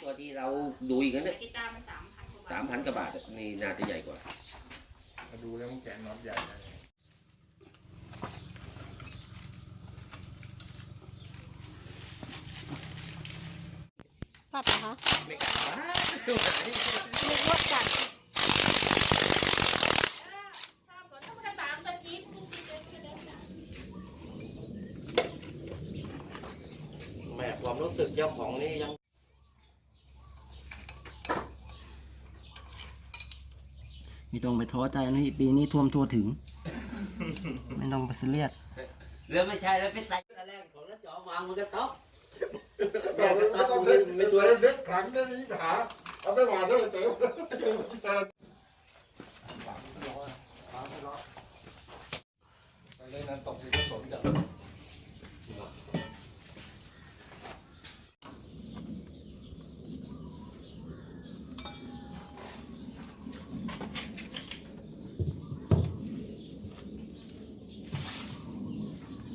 ตาตัวที่เราดูอีกนั่นเนี่ยกีตาร์มันสามพันกว่าบาทสามพันกว่าบาทอะนี่น่าจะใหญ่กว่า มาดูแล้วมันแกะน็อตใหญ่นะปัดเหรอคะไม่กล้านึกว่ากัดชอบสวนต้องกระตามตะกี้ทุกทีเลยก็เดินตามแม่ความรู้สึกเจ้าของนี่ยัง ไม่ต้องไปท้อใจนะพี่ปีนี้ท่วมทั่วถึง ไม่ต้องไปซีเรียสเรือไม่ใช่แล้วเป็นไตแรกของน้าจอวางมันก็ต๊อกไม่ต้องเล่นไม่ตัวเล็กขังได้นี่หาเอาไปหวานได้เจ๋อไปเล่นน้ำตกที่ก็สนใจ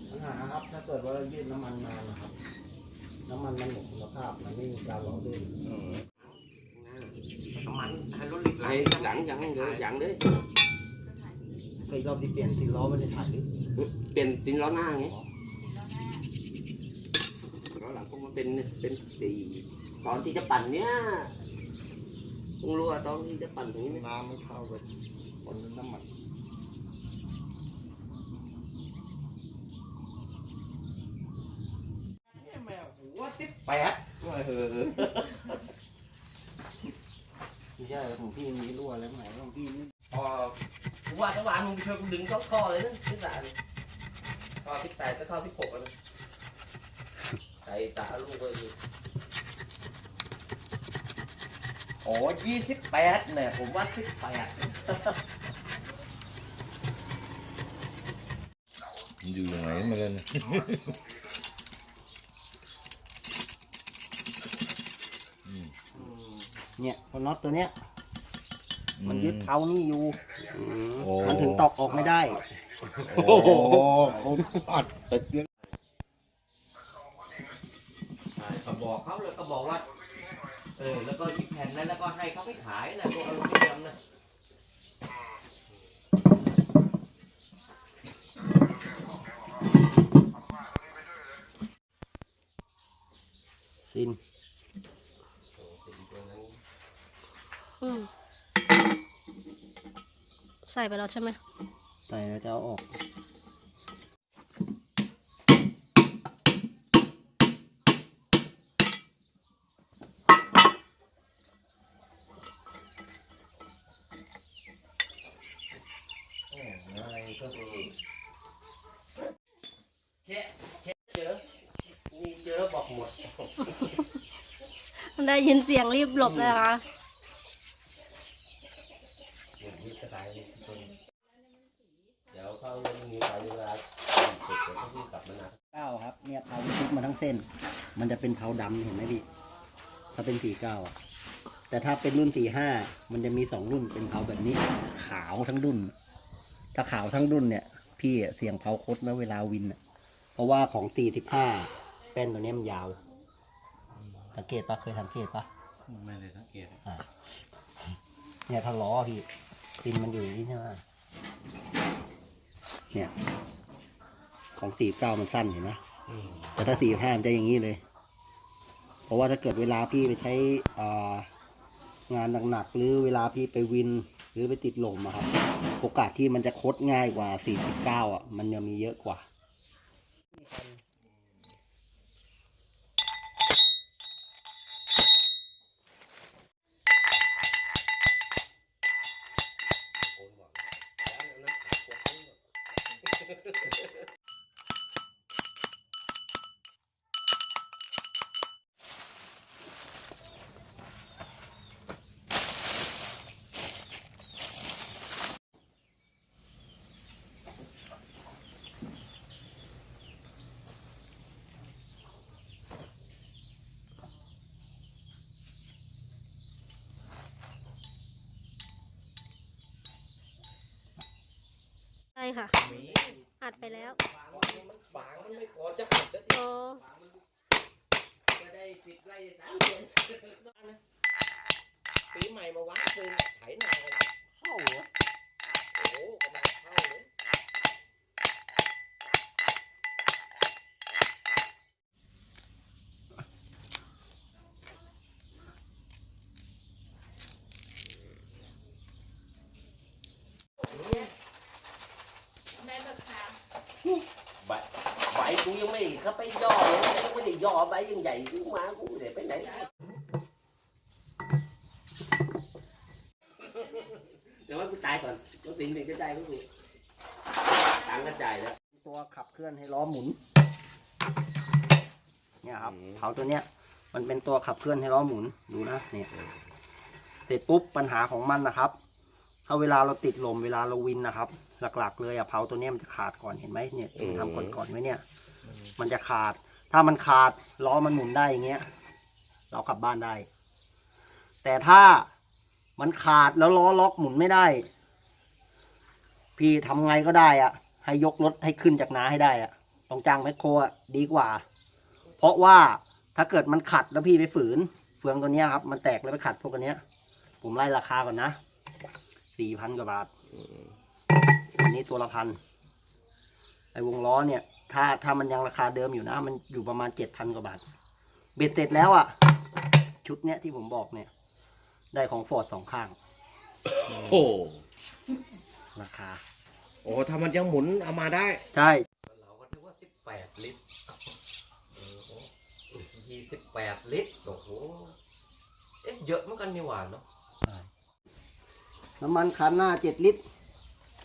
ปัญหาครับ ถ้าเกิดว่าเรายืดน้ำมันนานนะครับ น้ำมันมันหมดคุณภาพ มันไม่มีการหล่อลื่นน้ำมันให้รถหลีกไหลหลังยังเลยยังเลยเคยรอบที่เปลี่ยนที่ล้อไม่ได้ถ่ายหรือเปลี่ยนตินล้อหน้าไงแล้วแม่ล้อหลังพวกมันเป็นเป็นสีตอนที่จะปั่นเนี้ยต้องรู้ว่าตอนที่จะปั่นตรงนี้ไหมน้ำมันเข้าไปบนน้ำมัน แม่หัวสิบแปดเออไม่ใช่ของพี่มีรั่วอะไรไหนของพี่นี่พอว่าจะวางมึงไปช่วยกูดึงเข้าข้อเลยนะที่สานข้อสิบแปดจะข้อสิบหกอะนะใส่ตาลูกเลยดิโอ้ยี่สิบแปดเนี่ย ผมว่าสิบแปดอยู่ยังไงมาเลย เนี่ยพอน็อตตัวเนี้ย มันยึดเท้านี่อยู่โอ้ มันถึงตอกออกไม่ได้ โอ้โหเขาอัดติดเยอะใช่ก็บอกเขาเลยก็บอกว่า เออ แล้วก็หยิบแผ่นนั้นแล้วก็ให้เขาไปขายนะตัวอลูมิเนียมนะซิน อืม ใส่ไปแล้วใช่ไหมใส่แล้วจะเอาออกอะไรก็มีแค่แค่เจอมีเจอบอกหมด ได้ยินเสียงรีบหลบเลยนะคะ อย่างนี้ก็ตายเลยคนเดี๋ยว เขาเรื่องนี้ไปเวลาเสร็จเดี๋ยวเขาพี่กลับมานะเก้าครับเนี่ยเผาทุกมาทั้งเส้น มันจะเป็นเผาดำเห็นไหมพี่ถ้าเป็นสี่เก้าอะแต่ถ้าเป็นรุ่นสี่ห้ามันจะมีสองรุ่นเป็นเผาแบบนี้ ขาวทั้งรุ่น ถ้าขาวทั้งรุ่นเนี่ย พี่อะเสี่ยงเผาคดนะเวลาวินอะเพราะว่าของสี่สิบห้าแป้นตัวเนี้ยมันยาวสังเกตปะเคยสังเกตปะไม่ได้สังเกตอ่าเนี่ยถ้าล้อพี่ปินมันอยู่อย่างนี้ใช่ไหม เนี่ย ของสี่เก้ามันสั้นเห็นไหมแต่ถ้าสี่ห้ามันจะอย่างนี้เลย เพราะว่าถ้าเกิดเวลาพี่ไปใช้อ่างานหนักๆหรือเวลาพี่ไปวินหรือไปติดลมอะครับ โอกาสที่มันจะคดง่ายกว่าสี่สิบเก้าอะ มันยังมีเยอะกว่า ช่ค่ะ อัดไปแล้วฝางมันฝางมันไม่พอจะอัดแล้วอ๋อจะได้สิบไร่สามเดือนปีใหม่มาวัดปืนไถนากันเข้าเหรอโอ้โหกำลังเข้าเลย แม่เบิกทาง ใบใบกู ยังไม่เขาไปย่อเลยยังไม่ได้ย่อใบยังใหญ่กูมากูเดี๋ยวไปไหนเดี๋ยวว่ากูตายก่อนก็สิ่งหนึ่งก็ใจก็กูตังค์ก็จ่ายแล้วตัวขับเคลื่อนให้ล้อหมุน เนี่ยครับอืมเผาตัวเนี้ย มันเป็นตัวขับเคลื่อนให้ล้อหมุนดูนะเนี่ยเสร็จปุ๊บปัญหาของมันนะครับ ถ้าเวลาเราติดลมเวลาเราวินนะครับ หลักๆ เลยอะเผาตัวเนี้ยมันจะขาดก่อนเห็นไหมเนี่ยผมทำก่อนๆไว้เนี่ย มันจะขาด ถ้ามันขาดล้อมันหมุนได้อย่างเงี้ย เรากลับบ้านได้ แต่ถ้ามันขาดแล้วล้อล็อกหมุนไม่ได้ พี่ทำไงก็ได้อะให้ยกรถให้ขึ้นจากนาให้ได้อะต้องจ้างแมคโครอะดีกว่า เพราะว่าถ้าเกิดมันขัดแล้วพี่ไปฝืน เฟืองตัวเนี้ยครับ มันแตกแล้วไปขัดพวกอันเนี้ย ผมไล่ราคาก่อนนะสี่พันกว่าบาทอันนี้ตัวละพันไอ้วงล้อเนี่ย ถ้าถ้ามันยังราคาเดิมอยู่นะ มันอยู่ประมาณเจ็ดพันกว่าบาท เบ็ดเสร็จแล้วอะ ชุดเนี้ยที่ผมบอกเนี่ย ได้ของฟอร์ดสองข้าง โอ้ราคา โอ้ถ้ามันยังหมุนเอามาได้ ใช่ เราก็นึกว่าสิบแปดลิตรยี่สิบแปดลิตร โอ้โห เอ๊ะ เยอะเหมือนกันนี่หว่าเนาะน้ำมันคันหน้าเจ็ดลิตร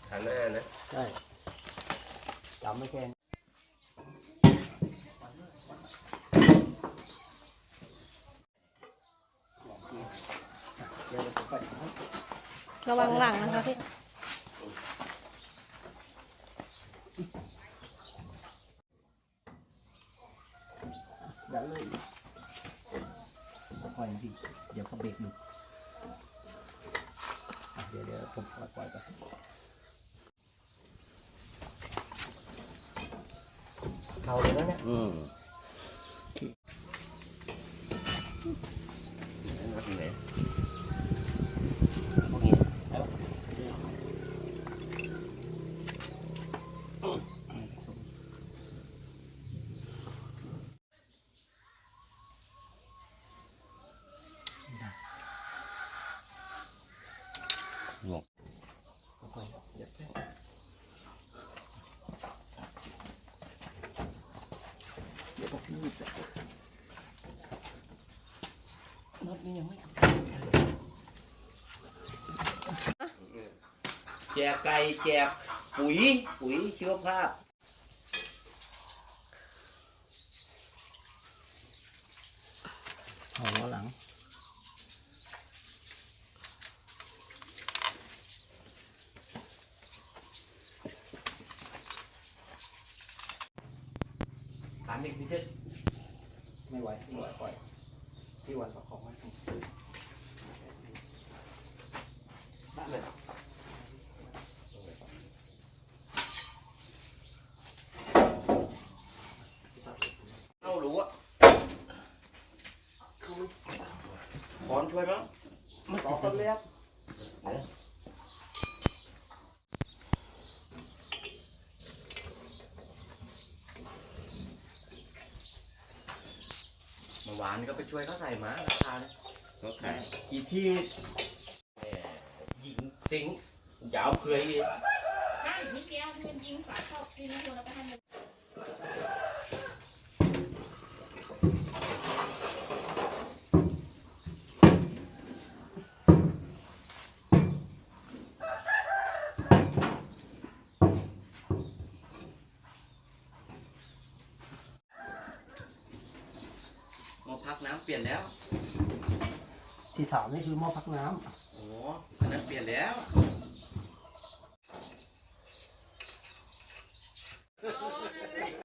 ขาหน้านะ ใช่จำไม่แค่นี้เดี๋ยวเราไประวังหลังนะคะพี่ดันเลยค่อยๆนะพี่เดี๋ยวเขาเบรกหลุดอะเดี๋ยวเดี๋ยวผมปล่อยปล่อยไปเขาเลยนะเนี่ย อืม ไหน โอเคแล้ว ค่อยๆเดี๋ยวแค่เดี๋ยวผมหยิบไปรถนี้ยังไม่ แจกไก่แจกปุ๋ย ปุ๋ยชีวภาพเอาล้อหลัง ถามอีกพี่เชิดไม่ไหวพี่ไหวปล่อยพี่วันประคองไว้บ้านเลยเอารู้อะ ขอนช่วยมั้งต่อต้นเล็กเมื่อวานก็ไปช่วยเขาใส่หมาราคาเนี่ยเขาขายอีที่แหมยิงติ้งยาวเพื่อยเลยได้อีกนิดเดียวที่มันยิงฝาเข้าทีนี้คนเราไปให้มัน มาพักน้ำเป ลี่ยนแล้ว ที่ถามนี่คือหม้อพักน้โอ้อันนั้นเปลี่ยนแล้ว